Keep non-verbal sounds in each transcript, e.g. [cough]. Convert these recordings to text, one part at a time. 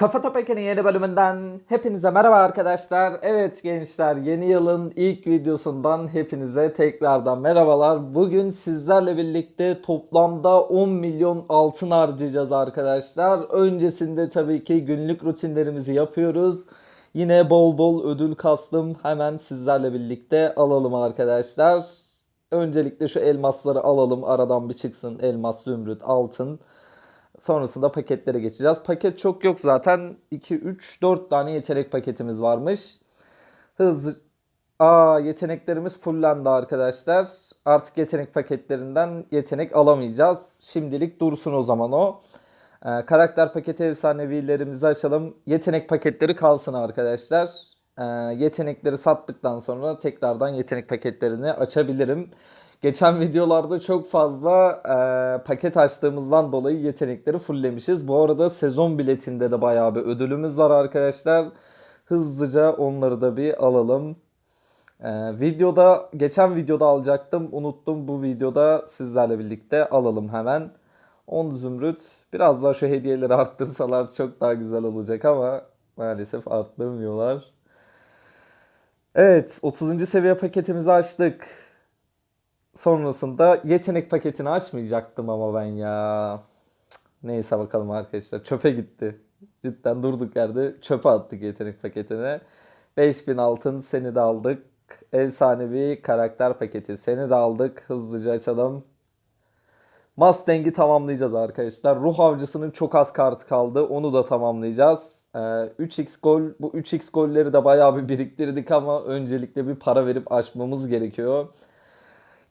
Kafa Topek'in yeni bölümünden hepinize merhaba arkadaşlar. Evet gençler yeni yılın ilk videosundan hepinize tekrardan merhabalar. Bugün sizlerle birlikte toplamda 10 milyon altın harcayacağız arkadaşlar. Öncesinde tabii ki günlük rutinlerimizi yapıyoruz. Yine bol bol ödül kastım hemen sizlerle birlikte alalım arkadaşlar. Öncelikle şu elmasları alalım aradan bir çıksın elmas, zümrüt, altın. Sonrasında paketlere geçeceğiz. Paket çok yok zaten. 2, 3, 4 tane yetenek paketimiz varmış. Hızlı... Aa yeteneklerimiz fullendi arkadaşlar. Artık yetenek paketlerinden yetenek alamayacağız. Şimdilik dursun o zaman o. Ee, karakter paketi efsanevilerimizi açalım. Yetenek paketleri kalsın arkadaşlar. Ee, yetenekleri sattıktan sonra tekrardan yetenek paketlerini açabilirim. Geçen videolarda çok fazla e, paket açtığımızdan dolayı yetenekleri fulllemişiz. Bu arada sezon biletinde de bayağı bir ödülümüz var arkadaşlar. Hızlıca onları da bir alalım. E, videoda geçen videoda alacaktım unuttum bu videoda sizlerle birlikte alalım hemen. 10 zümrüt biraz daha şu hediyeleri [laughs] arttırsalar çok daha güzel olacak ama maalesef arttırmıyorlar. Evet 30. seviye paketimizi açtık. Sonrasında yetenek paketini açmayacaktım ama ben ya. Neyse bakalım arkadaşlar. Çöpe gitti. Cidden durduk yerde çöpe attık yetenek paketine. 5000 altın seni de aldık. Efsanevi karakter paketi seni de aldık. Hızlıca açalım. Mustang'i tamamlayacağız arkadaşlar. Ruh avcısının çok az kartı kaldı. Onu da tamamlayacağız. Ee, 3x gol. Bu 3x golleri de bayağı bir biriktirdik ama öncelikle bir para verip açmamız gerekiyor.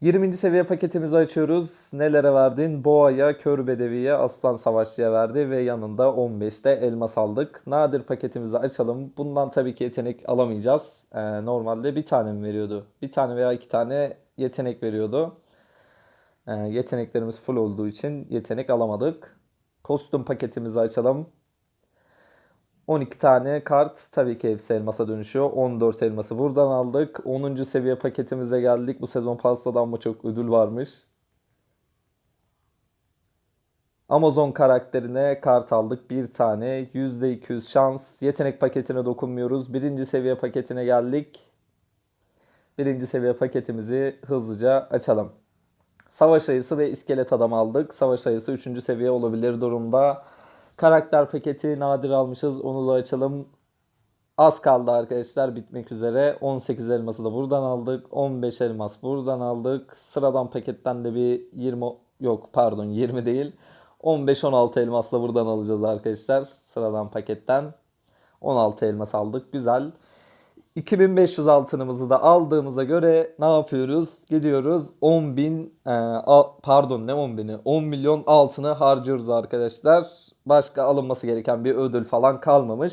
20. seviye paketimizi açıyoruz. Nelere verdin? Boğa'ya, Kör Bedevi'ye, Aslan Savaşçı'ya verdi ve yanında 15'te elmas aldık. Nadir paketimizi açalım. Bundan tabii ki yetenek alamayacağız. Ee, normalde bir tane mi veriyordu? Bir tane veya iki tane yetenek veriyordu. Ee, yeteneklerimiz full olduğu için yetenek alamadık. Kostüm paketimizi açalım. 12 tane kart tabii ki hepsi elmasa dönüşüyor. 14 elması buradan aldık. 10. seviye paketimize geldik. Bu sezon pastadan mı çok ödül varmış. Amazon karakterine kart aldık. Bir tane. %200 şans. Yetenek paketine dokunmuyoruz. Birinci seviye paketine geldik. Birinci seviye paketimizi hızlıca açalım. Savaş ayısı ve iskelet adam aldık. Savaş ayısı 3. seviye olabilir durumda. Karakter paketi nadir almışız. Onu da açalım. Az kaldı arkadaşlar bitmek üzere. 18 elması da buradan aldık. 15 elmas buradan aldık. Sıradan paketten de bir 20 yok pardon 20 değil. 15-16 elmasla buradan alacağız arkadaşlar. Sıradan paketten. 16 elmas aldık. Güzel. 2500 altınımızı da aldığımıza göre ne yapıyoruz? Gidiyoruz 10 bin e, a- pardon ne 10 bini 10 milyon altını harcıyoruz arkadaşlar. Başka alınması gereken bir ödül falan kalmamış.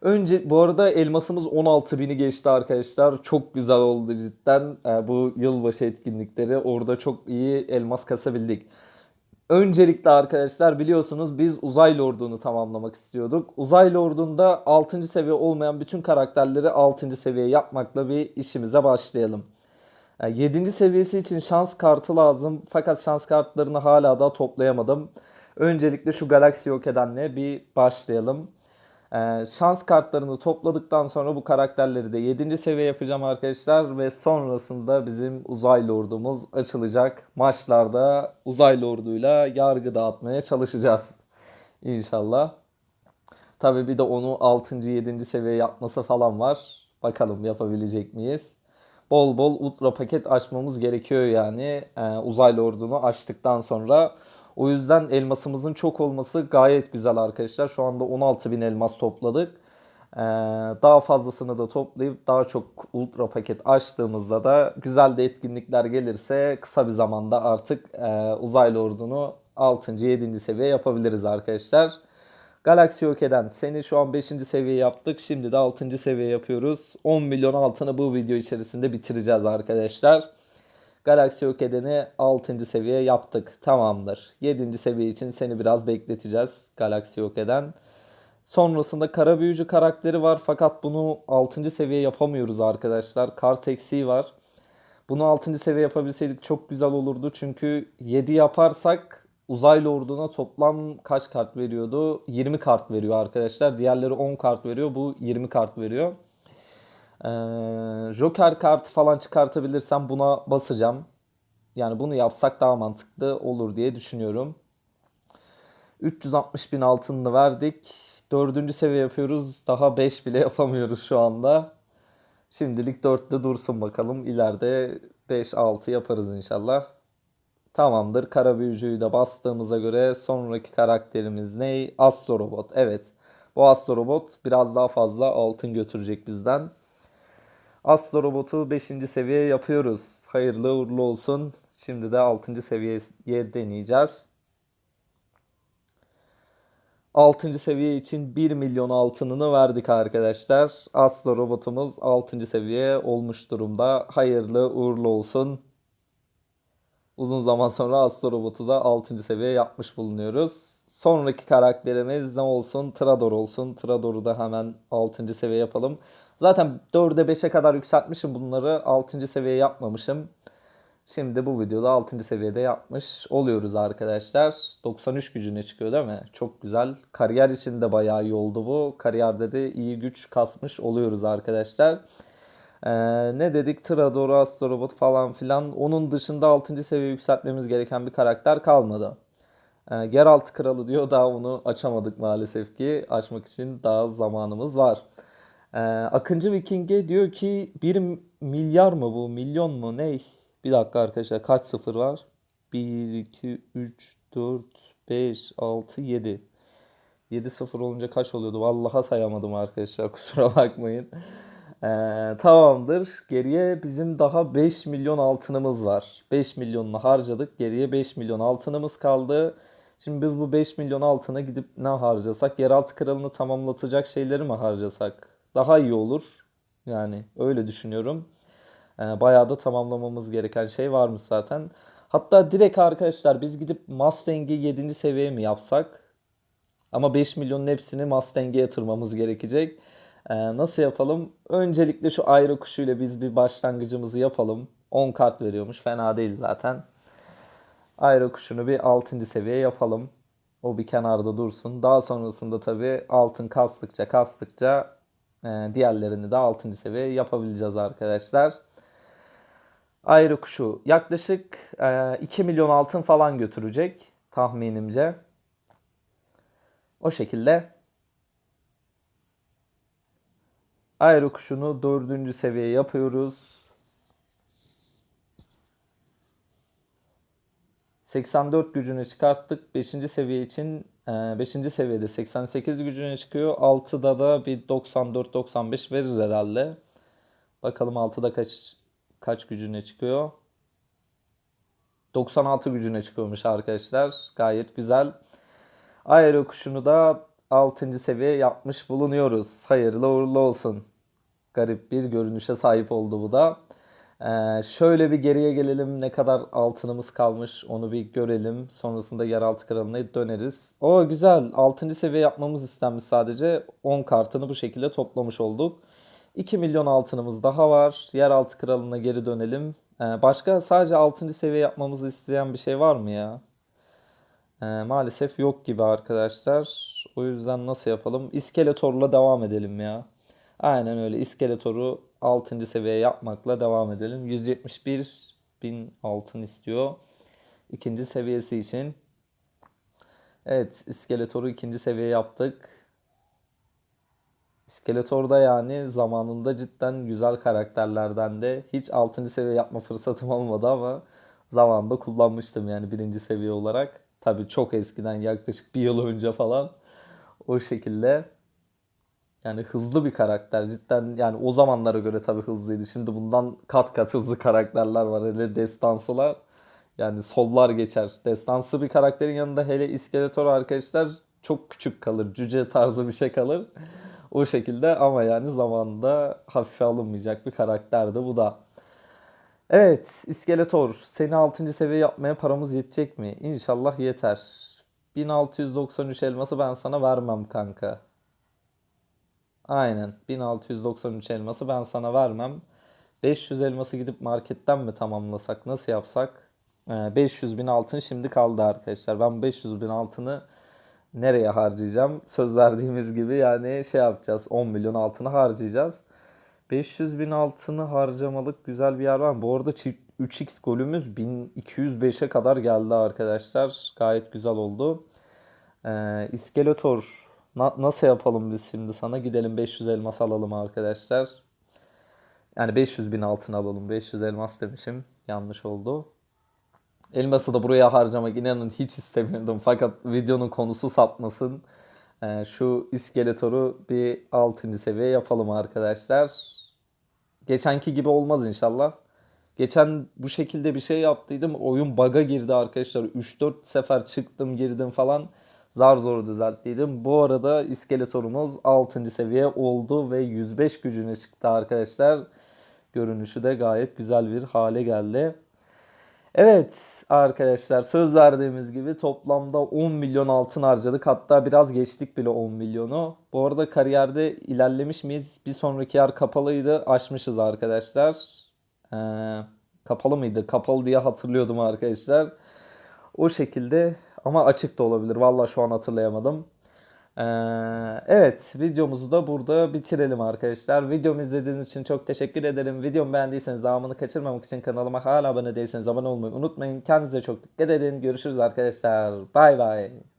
Önce bu arada elmasımız 16 bini geçti arkadaşlar. Çok güzel oldu cidden. E, bu yılbaşı etkinlikleri orada çok iyi elmas kasabildik. Öncelikle arkadaşlar biliyorsunuz biz Uzay Lord'unu tamamlamak istiyorduk. Uzay Lord'unda 6. seviye olmayan bütün karakterleri 6. seviye yapmakla bir işimize başlayalım. 7. seviyesi için şans kartı lazım fakat şans kartlarını hala da toplayamadım. Öncelikle şu Galaxy yok edenle bir başlayalım. Ee, şans kartlarını topladıktan sonra bu karakterleri de 7. seviye yapacağım arkadaşlar ve sonrasında bizim uzay lordumuz açılacak. Maçlarda uzay lorduyla yargı dağıtmaya çalışacağız inşallah. Tabii bir de onu 6. 7. seviye yapması falan var. Bakalım yapabilecek miyiz? Bol bol ultra paket açmamız gerekiyor yani e, uzay lordunu açtıktan sonra. O yüzden elmasımızın çok olması gayet güzel arkadaşlar. Şu anda 16.000 elmas topladık. Ee, daha fazlasını da toplayıp daha çok ultra paket açtığımızda da güzel de etkinlikler gelirse kısa bir zamanda artık e, uzaylı ordunu 6. 7. seviye yapabiliriz arkadaşlar. Galaxy yok eden seni şu an 5. seviye yaptık. Şimdi de 6. seviye yapıyoruz. 10 milyon altını bu video içerisinde bitireceğiz arkadaşlar. Galaxy yok edeni 6. seviye yaptık. Tamamdır. 7. seviye için seni biraz bekleteceğiz. Galaxy yok. Sonrasında kara büyücü karakteri var fakat bunu 6. seviye yapamıyoruz arkadaşlar. Kart eksiği var. Bunu 6. seviye yapabilseydik çok güzel olurdu. Çünkü 7 yaparsak uzaylı orduna toplam kaç kart veriyordu? 20 kart veriyor arkadaşlar. Diğerleri 10 kart veriyor. Bu 20 kart veriyor. Ee, Joker kartı falan çıkartabilirsem buna basacağım. Yani bunu yapsak daha mantıklı olur diye düşünüyorum. 360 bin altınını verdik. Dördüncü seviye yapıyoruz. Daha 5 bile yapamıyoruz şu anda. Şimdilik 4'te dursun bakalım. İleride 5-6 yaparız inşallah. Tamamdır. Kara büyücüyü de bastığımıza göre sonraki karakterimiz ne? Astro Robot. Evet. Bu Astro Robot biraz daha fazla altın götürecek bizden. Astro Robot'u 5. seviye yapıyoruz. Hayırlı uğurlu olsun. Şimdi de 6. seviyeye deneyeceğiz. 6. seviye için 1 milyon altınını verdik arkadaşlar. Astro robotumuz 6. seviye olmuş durumda. Hayırlı uğurlu olsun. Uzun zaman sonra Astro robotu da 6. seviye yapmış bulunuyoruz. Sonraki karakterimiz ne olsun? Trador olsun. Trador'u da hemen 6. seviye yapalım. Zaten 4'e 5'e kadar yükseltmişim bunları. 6. seviye yapmamışım. Şimdi bu videoda 6. seviyede yapmış oluyoruz arkadaşlar. 93 gücüne çıkıyor değil mi? Çok güzel. Kariyer için de bayağı iyi oldu bu. Kariyerde de iyi güç kasmış oluyoruz arkadaşlar. Ee, ne dedik? Trador, Astrobot falan filan. Onun dışında 6. seviye yükseltmemiz gereken bir karakter kalmadı. Ee, Geralt Kralı diyor. Daha onu açamadık maalesef ki. Açmak için daha zamanımız var. Ee, Akıncı Viking'e diyor ki 1 milyar mı bu? Milyon mu? Ne? Bir dakika arkadaşlar kaç sıfır var? 1, 2, 3, 4, 5, 6, 7. 7 sıfır olunca kaç oluyordu? Vallahi sayamadım arkadaşlar [laughs] kusura bakmayın. Ee, tamamdır. Geriye bizim daha 5 milyon altınımız var. 5 milyonunu harcadık. Geriye 5 milyon altınımız kaldı. Şimdi biz bu 5 milyon altına gidip ne harcasak? Yeraltı kralını tamamlatacak şeyleri mi harcasak? Daha iyi olur. Yani öyle düşünüyorum. Ee, bayağı da tamamlamamız gereken şey varmış zaten. Hatta direkt arkadaşlar biz gidip Mustang'i 7. seviyeye mi yapsak? Ama 5 milyonun hepsini Mustang'e yatırmamız gerekecek. Ee, nasıl yapalım? Öncelikle şu ayrı kuşuyla biz bir başlangıcımızı yapalım. 10 kart veriyormuş. Fena değil zaten. Ayrı kuşunu bir 6. seviye yapalım. O bir kenarda dursun. Daha sonrasında tabii altın kastıkça kastıkça diğerlerini de 6. seviye yapabileceğiz arkadaşlar. Ayrı kuşu yaklaşık e, 2 milyon altın falan götürecek tahminimce. O şekilde ayrı kuşunu 4. seviye yapıyoruz. 84 gücünü çıkarttık. 5. seviye için 5. seviyede 88 gücüne çıkıyor. 6'da da bir 94-95 verir herhalde. Bakalım 6'da kaç kaç gücüne çıkıyor? 96 gücüne çıkıyormuş arkadaşlar. Gayet güzel. Aero kuşunu da 6. seviye yapmış bulunuyoruz. Hayırlı uğurlu olsun. Garip bir görünüşe sahip oldu bu da. Ee, şöyle bir geriye gelelim. Ne kadar altınımız kalmış onu bir görelim. Sonrasında yeraltı kralına döneriz. O güzel. 6. seviye yapmamız istenmiş sadece. 10 kartını bu şekilde toplamış olduk. 2 milyon altınımız daha var. Yeraltı kralına geri dönelim. Ee, başka sadece 6. seviye yapmamızı isteyen bir şey var mı ya? Ee, maalesef yok gibi arkadaşlar. O yüzden nasıl yapalım? İskeletorla devam edelim ya. Aynen öyle. İskeletoru 6. seviye yapmakla devam edelim. 171 bin altın istiyor. İkinci seviyesi için. Evet, İskeletoru ikinci seviye yaptık. İskeletor'da yani zamanında cidden güzel karakterlerden de hiç 6. seviye yapma fırsatım olmadı ama zamanında kullanmıştım yani birinci seviye olarak. Tabii çok eskiden yaklaşık bir yıl önce falan o şekilde. Yani hızlı bir karakter cidden yani o zamanlara göre tabii hızlıydı. Şimdi bundan kat kat hızlı karakterler var hele destansılar. Yani sollar geçer. Destansı bir karakterin yanında hele iskeletor arkadaşlar çok küçük kalır. Cüce tarzı bir şey kalır. O şekilde ama yani zamanında hafife alınmayacak bir karakterdi bu da. Evet İskeletor seni 6. seviye yapmaya paramız yetecek mi? İnşallah yeter. 1693 elması ben sana vermem kanka. Aynen 1693 elması ben sana vermem. 500 elması gidip marketten mi tamamlasak nasıl yapsak? Ee, 500 bin altın şimdi kaldı arkadaşlar. Ben 500 bin altını nereye harcayacağım? Söz verdiğimiz gibi yani şey yapacağız. 10 milyon altını harcayacağız. 500 bin altını harcamalık güzel bir yer var? Bu arada çift 3x golümüz 1205'e kadar geldi arkadaşlar. Gayet güzel oldu. Ee, İskeletor na- nasıl yapalım biz şimdi sana? Gidelim 500 elmas alalım arkadaşlar. Yani 500 bin altın alalım. 500 elmas demişim. Yanlış oldu. Elması da buraya harcamak inanın hiç istemiyordum. Fakat videonun konusu sapmasın. Ee, şu iskeletoru bir 6. seviye yapalım arkadaşlar. Geçenki gibi olmaz inşallah. Geçen bu şekilde bir şey yaptıydım. Oyun bug'a girdi arkadaşlar. 3-4 sefer çıktım girdim falan. Zar zor düzelttiydim. Bu arada iskeletorumuz 6. seviye oldu ve 105 gücüne çıktı arkadaşlar. Görünüşü de gayet güzel bir hale geldi. Evet arkadaşlar söz verdiğimiz gibi toplamda 10 milyon altın harcadık. Hatta biraz geçtik bile 10 milyonu. Bu arada kariyerde ilerlemiş miyiz? Bir sonraki yer kapalıydı. Açmışız arkadaşlar. Ee, kapalı mıydı? Kapalı diye hatırlıyordum arkadaşlar. O şekilde ama açık da olabilir. Valla şu an hatırlayamadım. Ee, evet videomuzu da burada bitirelim arkadaşlar. Videomu izlediğiniz için çok teşekkür ederim. Videomu beğendiyseniz devamını kaçırmamak için kanalıma hala abone değilseniz abone olmayı unutmayın. Kendinize çok dikkat edin. Görüşürüz arkadaşlar. Bay bay.